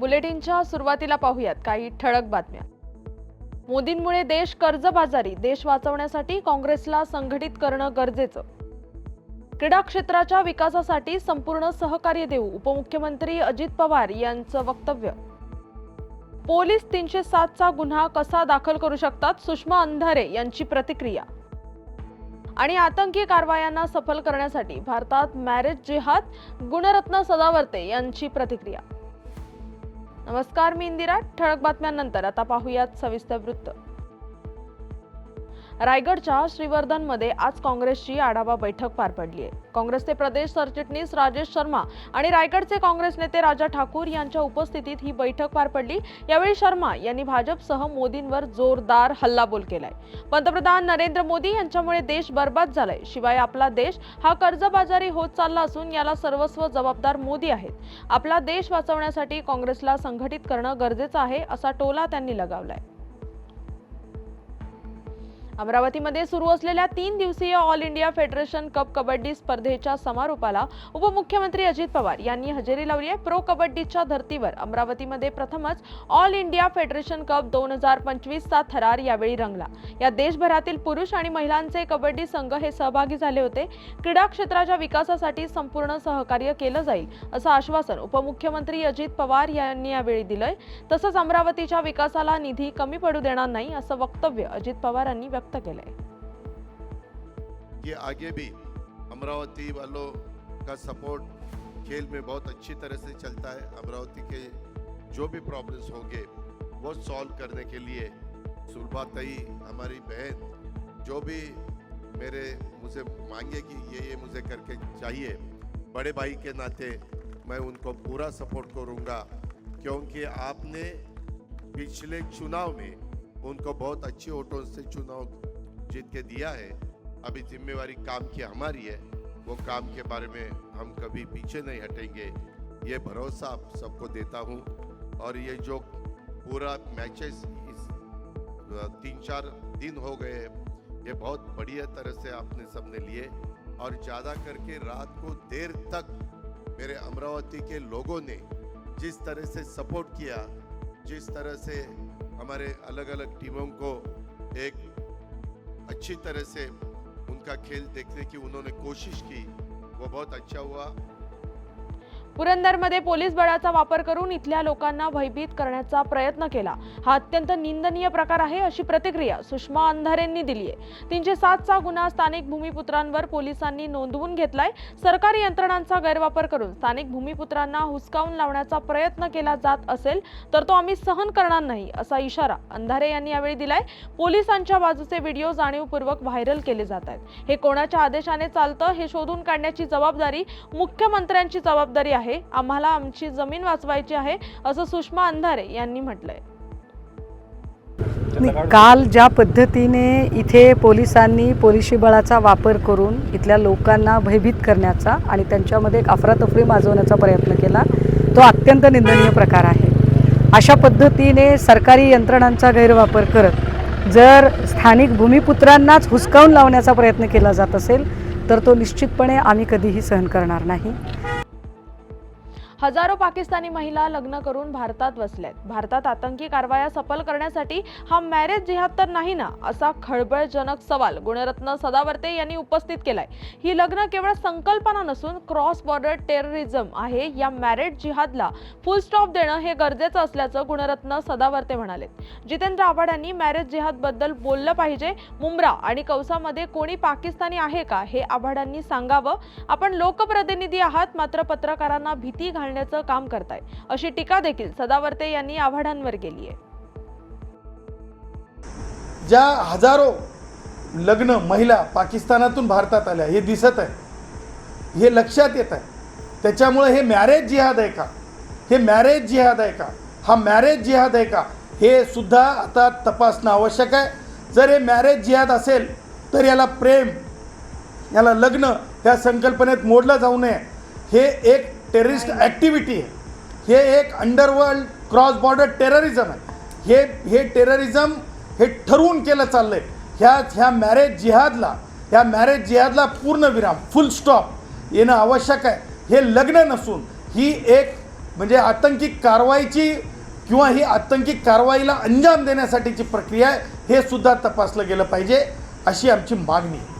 बुलेटिनच्या सुरुवातीला पाहूयात काही ठळक बातम्या. मोदींमुळे देश कर्जबाजारी देश वाचवण्यासाठी काँग्रेसला संघटित करणं गरजेचं. क्रीडा क्षेत्राच्या विकासासाठी संपूर्ण सहकार्य देऊ उपमुख्यमंत्री अजित पवार यांचं वक्तव्य. पोलीस तीनशे सातचा गुन्हा कसा दाखल करू शकतात? सुषमा अंधारे यांची प्रतिक्रिया. आणि आतंकी कारवायांना सफल करण्यासाठी भारतात मॅरेज जिहाद गुणरत्न सदावर्ते यांची प्रतिक्रिया. नमस्कार मी इंदिरा. ठळक बातम्यांनंतर आता पाहूयात सविस्तर वृत्त. रायगडच्या श्रीवर्धनमध्ये आज काँग्रेसची आढावा बैठक पार पडली आहे. काँग्रेसचे प्रदेश सरचिटणीस राजेश शर्मा आणि रायगडचे काँग्रेस नेते राजा ठाकूर यांच्या उपस्थितीत ही बैठक पार पडली. यावेळी शर्मा यांनी भाजपसह मोदींवर जोरदार हल्लाबोल केलाय. पंतप्रधान नरेंद्र मोदी यांच्यामुळे देश बर्बाद झालाय. शिवाय आपला देश हा कर्जबाजारी होत चालला असून याला सर्वस्व जबाबदार मोदी आहेत. आपला देश वाचवण्यासाठी काँग्रेसला संघटित करणं गरजेचं आहे असा टोला त्यांनी लगावलाय. अमरावतीमध्ये सुरू असलेल्या तीन दिवसीय all India federation cup kabaddi स्पर्धेच्या समारोपाला उपमुख्यमंत्री अजित पवार यांनी हजेरी लावली आहे. प्रो कबड्डीच्या धर्तीवर अमरावतीमध्ये प्रथमच ऑल इंडिया फेडरेशन कप दोन हजार पंचवीसचा थरार यावेळी रंगला. या देशभरातील पुरुष आणि महिलांचे कबड्डी संघ हे सहभागी झाले होते. क्रीडा क्षेत्राच्या विकासासाठी संपूर्ण सहकार्य केलं जाईल असं आश्वासन उपमुख्यमंत्री अजित पवार यांनी यावेळी दिलंय. तसंच अमरावतीच्या विकासाला निधी कमी पडू देणार नाही असं वक्तव्य अजित पवारांनी व्यक्त व्यक्त कि आगे भी अमरावती वालों का सपोर्ट खेल में बहुत अच्छी तरह से चलता है। अमरावती के जो भी प्रॉब्लम्स होंगे, वो सॉल्व करने के लिए सुलभातई हमारी बहन, जो भी मेरे मुझे मांगे कि ये ये मुझे करके चाहिए, बड़े भाई के नाते मैं उनको पूरा सपोर्ट करूँगा, क्योंकि आपने पिछले चुनाव में उनको बहुत अच्छी वोटों से चुनाव जीत के दिया है। अभी जिम्मेवारी काम की हमारी है, वो काम के बारे में हम कभी पीछे नहीं हटेंगे। ये भरोसा आप सबको देता हूँ। और ये जो पूरा मैचेस इस तीन चार दिन हो गए ये बहुत बढ़िया तरह से आपने सबने लिए। और ज़्यादा करके रात को देर तक मेरे अमरावती के लोगों ने जिस तरह से सपोर्ट किया, जिस तरह से हमारे अलग अलग टीमों को एक अच्छी तरह से उनका खेल देखने की उन्होंने कोशिश की। वो बहुत अच्छा हुआ। पुरंदरमध्ये पोलीस बळाचा वापर करून इथल्या लोकांना भयभीत करण्याचा प्रयत्न केला. हा अत्यंत निंदनीय प्रकार आहे अशी प्रतिक्रिया सुषमा अंधारेंनी दिली आहे. तीनशे सातचा गुन्हा स्थानिक भूमिपुत्रांवर पोलिसांनी नोंदवून घेतलाय. सरकारी यंत्रणांचा गैरवापर करून स्थानिक भूमिपुत्रांना हुसकावून लावण्याचा प्रयत्न केला जात असेल तर तो आम्ही सहन करणार नाही असा इशारा अंधारे यांनी यावेळी दिलाय. पोलिसांच्या बाजूचे व्हिडिओ जाणीवपूर्वक व्हायरल केले जात आहेत. हे कोणाच्या आदेशाने चालतं हे शोधून काढण्याची जबाबदारी मुख्यमंत्र्यांची जबाबदारी आहे. आम्हाला आमची जमीन वाचवायची आहे असं सुषमा अंधारे यांनी म्हटलंय. काल ज्या पद्धतीने इथे पोलिसांनी पोलिशी बळाचा वापर करून इथल्या लोकांना भयभीत करण्याचा आणि त्यांच्यामध्ये एक अफरातफरी माजवण्याचा प्रयत्न केला तो अत्यंत निंदनीय प्रकार आहे. अशा पद्धतीने सरकारी यंत्रणांचा गैरवापर करत जर स्थानिक भूमिपुत्रांनाच हुसकावून लावण्याचा प्रयत्न केला जात असेल तर तो निश्चितपणे आम्ही कधीही सहन करणार नाही. हजारो पाकिस्तानी महिला लग्न करून भारतात वसल्यात भारतात आतंकी कारवाया सफल करण्यासाठी हा मॅरेज जिहाद तर नाही ना असा खळबळजनक सवाल गुणरत्न सदावर्ते यांनी उपस्थित केलाय. ही लग्न केवळ संकल्पना नसून क्रॉस बॉर्डर टेररिझम आहे. या मॅरेज जिहादला फुल स्टॉप देणं हे गरजेचं असल्याचं गुणरत्न सदावर्ते म्हणाले. जितेंद्र आव्हाड यांनी मॅरेज जिहादबद्दल बोललं पाहिजे. मुंब्रा आणि कौसामध्ये कोणी पाकिस्तानी आहे का हे आव्हाडांनी सांगावं. आपण लोकप्रतिनिधी आहात मात्र पत्रकारांना भीती घालण्याचं काम करताय. अशी टीका देखील सदावर्ते यांनी आव्हाडांवर केली आहे. ज्या हजारो लग्न महिला पाकिस्तानातून भारतात आल्या हे दिसत आहे. हे लक्षात येत आहे. त्याच्यामुळे हे मॅरेज जिहाद आहे का? हे मॅरेज जिहाद आहे का? हा मॅरेज जिहाद आहे का? हे सुद्धा आता तपासणं आवश्यक आहे. जर हे मॅरेज जिहाद असेल तर याला प्रेम याला लग्न ह्या संकल्पनेत मोडलं जाऊ नये. हे एक टेररिस्ट ॲक्टिव्हिटी आहे. हे एक अंडरवर्ल्ड क्रॉस बॉर्डर टेररिझम आहे. हे हे टेररिझम हे ठरवून केलं चाललं आहे ह्या ह्या मॅरेज जिहादला ह्या मॅरेज जिहादला पूर्ण विराम फुल स्टॉप येणं आवश्यक आहे. हे लग्न नसून ही एक म्हणजे आतंकी कारवाईची किंवा ही आतंकी कारवाईला अंजाम देण्यासाठीची प्रक्रिया आहे हे सुद्धा तपासलं गेलं पाहिजे अशी आमची मागणी आहे.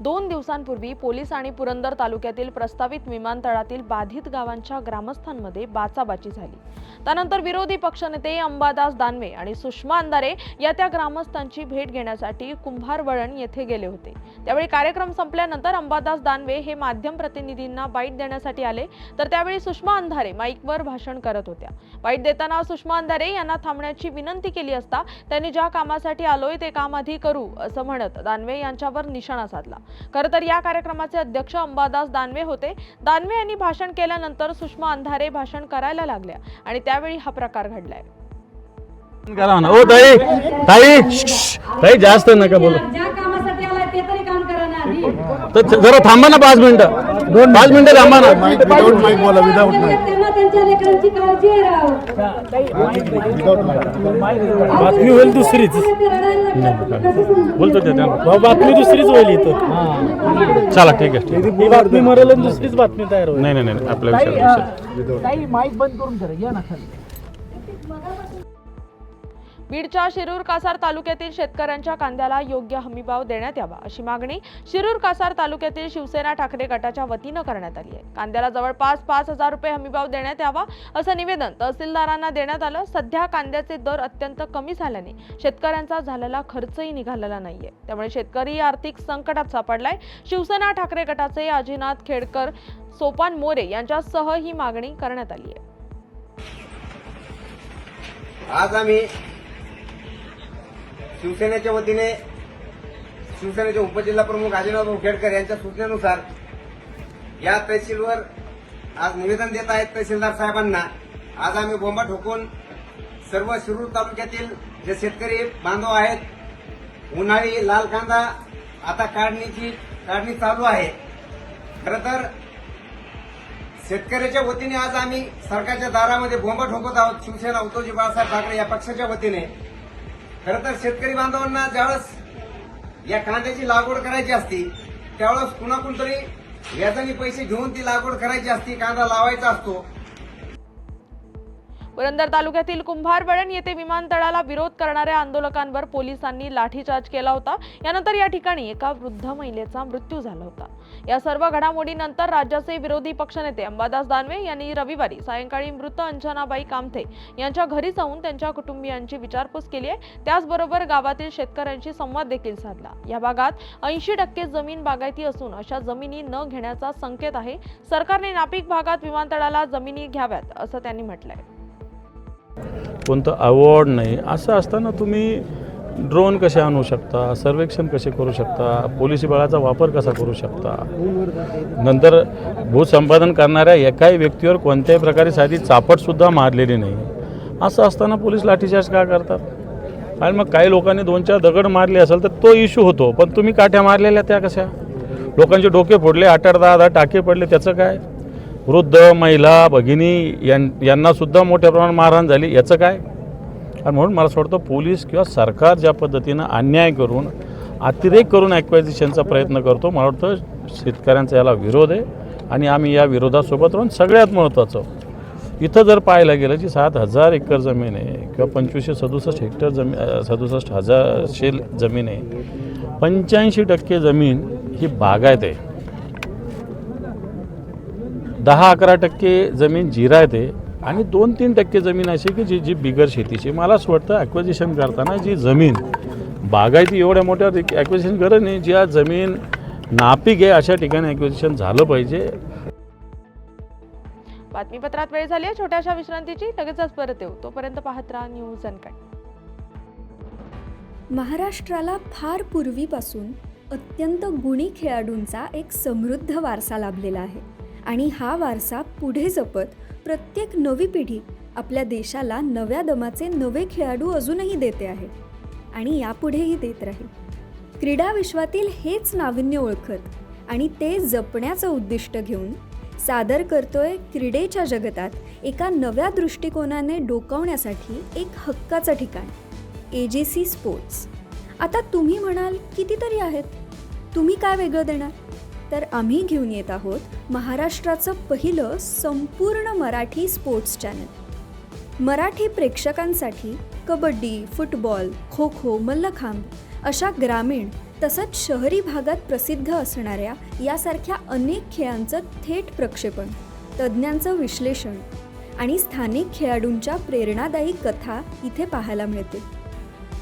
दोन दिवसांपूर्वी पोलीस आणि पुरंदर तालुक्यातील प्रस्तावित विमानतळातील बाधित गावांच्या ग्रामस्थांमध्ये बाचाबाची झाली. त्यानंतर विरोधी पक्षनेते अंबादास दानवे आणि सुषमा अंधारे या त्या ग्रामस्थांची भेट घेण्यासाठी कुंभारवळण येथे गेले होते. त्यावेळी कार्यक्रम संपल्यानंतर अंबादास दानवे हे माध्यम प्रतिनिधींना बाईट देण्यासाठी आले. तर त्यावेळी सुषमा अंधारे माईकवर भाषण करत होत्या. बाईट देताना सुषमा अंधारे यांना थांबण्याची विनंती केली असता त्यांनी ज्या कामासाठी आलोय ते काम आधी करू असं म्हणत दानवे यांच्यावर निशाणा साधला. खरं तर या कार्यक्रमाचे अध्यक्ष अंबादास दानवे होते. दानवे यांनी भाषण केल्यानंतर सुषमा अंधारे भाषण करायला लागल्या आणि त्यावेळी हा प्रकार घडलाय. करा ना ओ ताई ताई. ताई जास्त नका बोलू. तरी जरा थांबा ना पाच मिनिटं. दोन पाच मिनिटं थांबा ना. त्यांना त्यांच्या लेकरांची काळजी आहे राव. बातमी होईल दुसरीच? बोलतो ते त्यांना. भाऊ, बातमी दुसरीच होईल इथं. चला ठीक आहे. ही बातमी मरेल आणि दुसरीच बातमी तयार होईल. नाही नाही नाही आपल्या विषयावर बीडच्या शिरूर कासार तालुक्यातील शेतकऱ्यांच्या कांद्याला योग्य हमीभाव देण्यात यावा अशी मागणी शिरूर कासार तालुक्यातील शिवसेना ठाकरे गटाच्या वतीनं करण्यात आली आहे. कांद्याला जवळपास पाच हजार रुपये हमीभाव देण्यात यावा असं निवेदन तहसीलदारांना देण्यात आलं. सध्या कांद्याचे दर अत्यंत कमी झाल्याने शेतकऱ्यांचा झालेला खर्चही निघालेला नाहीये. त्यामुळे शेतकरी आर्थिक संकटात सापडलाय. शिवसेना ठाकरे गटाचे अजिनाथ खेडकर सोपान मोरे यांच्यासह ही मागणी करण्यात आली आहे. आज आम्ही शिवसेनेच्या वतीने शिवसेनेचे उपजिल्हा प्रमुख आदिनाथ खेडकर यांच्या सूचनेनुसार या तहसीलवर आज निवेदन देत आहेत तहसीलदार साहेबांना. आज आम्ही बोंबा ठोकून सर्व शिरूर तालुक्यातील जे शेतकरी बांधव आहेत उन्हाळी लाल कांदा आता काढणीची काढणी चालू आहे. खरं तर शेतकऱ्याच्या वतीने आज आम्ही सरकारच्या दारामध्ये बोंबा ठोकत आहोत. शिवसेना उद्धवजी बाळासाहेब ठाकरे या पक्षाच्या वतीने. खरं तर शेतकरी बांधवांना ज्यावेळेस या कांद्याची लागवड करायची असती त्यावेळेस कुणाकुण तरी व्याजाने पैसे घेऊन ती लागवड करायची असती कांदा लावायचा असतो पुरंदर तालुक्यातील कुंभारवळण येथे विमानतळाला विरोध करणाऱ्या आंदोलकांवर पोलिसांनी लाठीचार्ज केला होता. यानंतर या ठिकाणी एका वृद्ध महिलेचा मृत्यू झाला होता. या सर्व घडामोडीनंतर राज्याचे विरोधी पक्षनेते अंबादास दानवे यांनी रविवारी सायंकाळी मृत अंजनाबाई कामथे यांच्या घरी जाऊन त्यांच्या कुटुंबियांची विचारपूस केली आहे. त्याचबरोबर गावातील शेतकऱ्यांशी संवाद देखील साधला. या भागात ऐंशी टक्के जमीन बागायती असून अशा जमिनी न घेण्याचा संकेत आहे. सरकारने नापिक भागात विमानतळाला जमिनी घ्याव्यात असं त्यांनी म्हटलंय. कोणतं अवॉर्ड नाही. असं असताना तुम्ही ड्रोन कसे आणू शकता? सर्वेक्षण कसे करू शकता? पोलिसी बळाचा वापर कसा करू शकता? नंतर भूसंपादन करणाऱ्या एकाही व्यक्तीवर कोणत्याही प्रकारे साधी चापटसुद्धा मारलेली नाही. असं असताना पोलीस लाठीचार्ज का करतात? आणि मग काही लोकांनी दोन चार दगड मारले असेल तर तो इश्यू होतो. पण तुम्ही काठ्या मारलेल्या त्या कशा? लोकांचे डोके फोडले आठ आठ दहा दहा टाके पडले त्याचं काय? वृद्ध महिला भगिनी यां यांनासुद्धा मोठ्या प्रमाणात मारहाण झाली. याचं काय? आणि म्हणून मला असं वाटतं पोलीस किंवा सरकार ज्या पद्धतीनं अन्याय करून अतिरेक करून ॲक्वायझिशनचा प्रयत्न करतो मला वाटतं शेतकऱ्यांचा याला विरोध आहे. आणि आम्ही या विरोधासोबत राहून सगळ्यात महत्त्वाचं इथं जर पाहायला गेलं की सात हजार एकर जमीन आहे किंवा पंचवीसशे सदुसष्ट हेक्टर जमीन सदुसष्ट हजारशे जमीन आहे पंच्याऐंशी टक्के जमीन ही बागायत आहे. दहा अकरा टक्के जमीन जिरायत आहे आणि दोन तीन टक्के जमीन अशी की जी जी बिगर शेतीची. मला असं वाटतं ॲक्विजिशन करताना जी जमीन बागायती एवढ्या मोठ्या ॲक्विजिशन गरज नाही. ज्या जमीन नापीक आहे अशा ठिकाणी ॲक्विजिशन झालं पाहिजे. बातमीपत्रात वेळ झाली आहे. छोट्याशा विश्रांतीची. लगेचच परत येऊ. तोपर्यंत पाहत राहा न्यूज अनकट महाराष्ट्राला फार पूर्वीपासून अत्यंत गुणी खेळाडूंचा एक समृद्ध वारसा लाभलेला आहे. आणि हा वारसा पुढे जपत प्रत्येक नवी पिढी आपल्या देशाला नव्या दमाचे नवे खेळाडू अजूनही देते आहे. आणि यापुढेही देत राहील. क्रीडा विश्वातील हेच नाविन्य ओळखत आणि ते जपण्याचं उद्दिष्ट घेऊन सादर करतोय क्रीडेच्या जगतात एका नव्या दृष्टिकोनाने डोकावण्यासाठी एक हक्काचं ठिकाण ए जे सी स्पोर्ट्स आता तुम्ही म्हणाल कितीतरी आहेत. तुम्ही काय वेगळं देणार? तर आम्ही घेऊन येत आहोत महाराष्ट्राचं पहिलं संपूर्ण मराठी स्पोर्ट्स चॅनल मराठी प्रेक्षकांसाठी कबड्डी फुटबॉल खो खो मल्लखांब अशा ग्रामीण तसंच शहरी भागात प्रसिद्ध असणाऱ्या यासारख्या अनेक खेळांचं थेट प्रक्षेपण तज्ज्ञांचं विश्लेषण आणि स्थानिक खेळाडूंच्या प्रेरणादायी कथा इथे पाहायला मिळते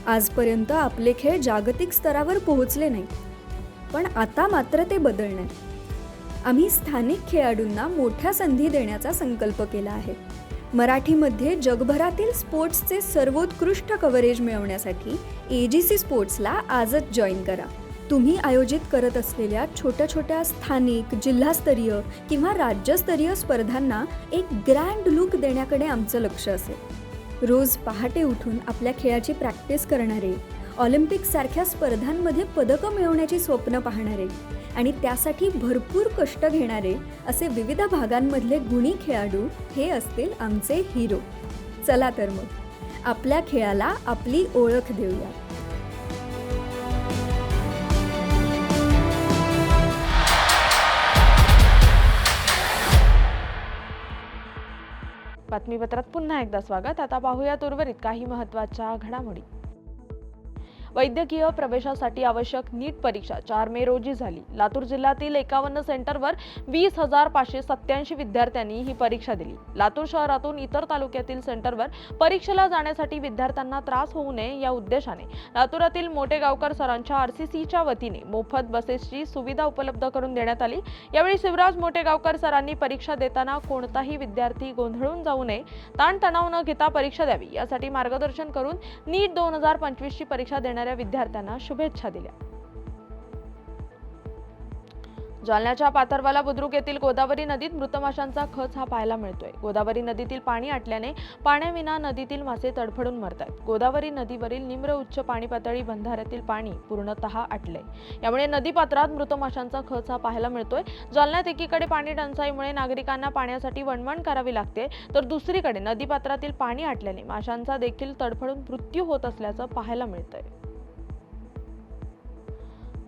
आजपर्यंत आपले खेळ जागतिक स्तरावर पोहोचले नाही पण आता मात्र ते बदलणार. आम्ही स्थानिक खेळाडूंना मोठ्या संधी देण्याचा संकल्प केला आहे. मराठीमध्ये जगभरातील स्पोर्ट्सचे सर्वोत्कृष्ट कव्हरेज मिळवण्यासाठी ए जी सी स्पोर्ट्सला आजच जॉईन करा. तुम्ही आयोजित करत असलेल्या छोट्या छोट्या स्थानिक जिल्हास्तरीय किंवा राज्यस्तरीय स्पर्धांना एक ग्रँड लुक देण्याकडे आमचं लक्ष असेल. रोज पहाटे उठून आपल्या खेळाची प्रॅक्टिस करणारे ऑलिम्पिकसारख्या स्पर्धांमध्ये पदकं मिळवण्याची स्वप्न पाहणारे आणि त्यासाठी भरपूर कष्ट घेणारे असे विविध भागांमधले गुणी खेळाडू हे असतील आमचे हिरो. चला तर मग आपल्या खेळाला आपली ओळख देऊया. बातमीपत्रात पुन्हा एकदा स्वागत. आता पाहूयात उर्वरित काही महत्त्वाच्या घडामोडी. वैद्यकीय प्रवेशासाठी आवश्यक नीट परीक्षा. चार मे रोजी झाली. लातूर जिल्ह्यातील एकावन्न सेंटरवर वीस हजार पाचशे सत्याऐंशी विद्यार्थ्यांनी ही परीक्षा दिली. लातूर शहरातून इतर तालुक्यातील सेंटरवर परीक्षेला जाण्यासाठी विद्यार्थ्यांना त्रास होऊ नये या उद्देशाने लातूरातील मोठेगावकर सरांच्या आरसीसीच्या वतीने मोफत बसेसची सुविधा उपलब्ध करून देण्यात आली. यावेळी शिवराज मोठेगावकर सरांनी परीक्षा देताना कोणताही विद्यार्थी गोंधळून जाऊ नये ताणतणाव न घेता परीक्षा द्यावी यासाठी मार्गदर्शन करून नीट दोन हजार पंचवीसची परीक्षा देण्यात देणाऱ्या विद्यार्थ्यांना शुभेच्छा दिल्या. जालन्याच्या पाथरवाला बुद्रुक येथील गोदावरी नदीत मृत माशांचा खच हा पाहायला मिळतोय. गोदावरी नदीतील पाणी आटल्याने पाण्याविना नदीतील मासे तडफडून मरतात गोदावरी नदीवरील निम्र उच्च पाणी पातळी बंधाऱ्यातील पाणी पूर्णतः आटलंय. यामुळे नदीपात्रात मृत माशांचा खच हा पाहायला मिळतोय. जालन्यात एकीकडे पाणी टंचाईमुळे नागरिकांना पाण्यासाठी वणवण करावी लागते तर दुसरीकडे नदीपात्रातील पाणी आटल्याने माशांचा देखील तडफडून मृत्यू होत असल्याचं पाहायला मिळतंय.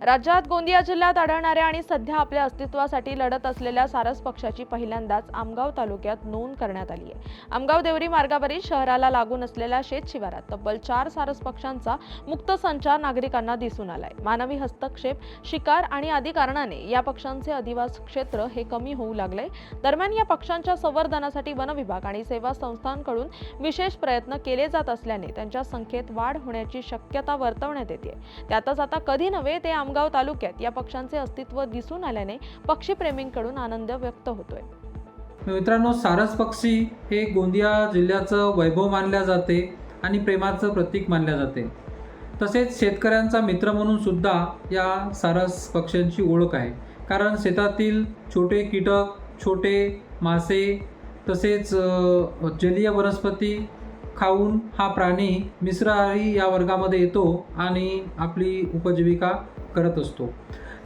राज्यात गोंदिया जिल्ह्यात आढळणाऱ्या आणि सध्या आपल्या अस्तित्वासाठी लढत असलेल्या सारस पक्षाची पहिल्यांदाच आमगाव तालुक्यात नोंद करण्यात आली आहे. आमगाव देवरी मार्गावरील शहराला लागून असलेल्या शेत शिवारात तब्बल चार सारस पक्षांचा मुक्त संचार नागरिकांना दिसून आलाय. मानवी हस्तक्षेप शिकार आणि आदी कारणाने या पक्षांचे अधिवास क्षेत्र हे कमी होऊ लागले दरम्यान या पक्षांच्या संवर्धनासाठी वन विभाग आणि सेवा संस्थांकडून विशेष प्रयत्न केले जात असल्याने त्यांच्या संख्येत वाढ होण्याची शक्यता वर्तवण्यात येते. त्यातच आता कधी नव्हे ते खामगाव तालुक्यात या पक्ष्यांचे अस्तित्व दिसून आल्याने पक्षीप्रेमींकडून आनंद व्यक्त होतोय. मित्रांनो सारस पक्षी हे गोंदिया जिल्ह्याचं वैभव मानल्या जाते आणि प्रेमाचं प्रतीक मानल्या जाते. तसेच शेतकऱ्यांचा मित्र म्हणून सुद्धा या सारस पक्ष्यांची ओळख आहे. कारण शेतातील छोटे कीटक छोटे मासे तसेच जलीय वनस्पती खाऊन हा प्राणी मिश्राहारी या वर्गामध्ये येतो आणि आपली उपजीविका करत असतो.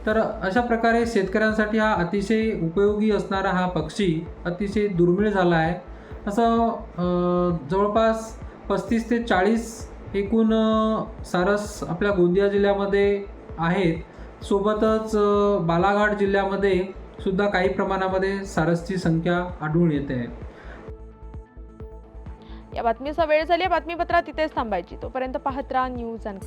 तर अशा प्रकारे शेतकऱ्यांसाठी हा अतिशय उपयोगी असणारा हा पक्षी अतिशय दुर्मिळ झाला आहे. असं जवळपास पस्तीस ते चाळीस एकूण सारस आपल्या गोंदिया जिल्ह्यामध्ये आहेत. सोबतच बालाघाट जिल्ह्यामध्ये सुद्धा काही प्रमाणामध्ये सारसची संख्या आढळून येते. आहे या बातमीचा वेळ झाली बातमीपत्रात तिथेच थांबायची. तोपर्यंत पाहत राहा न्यूज अँड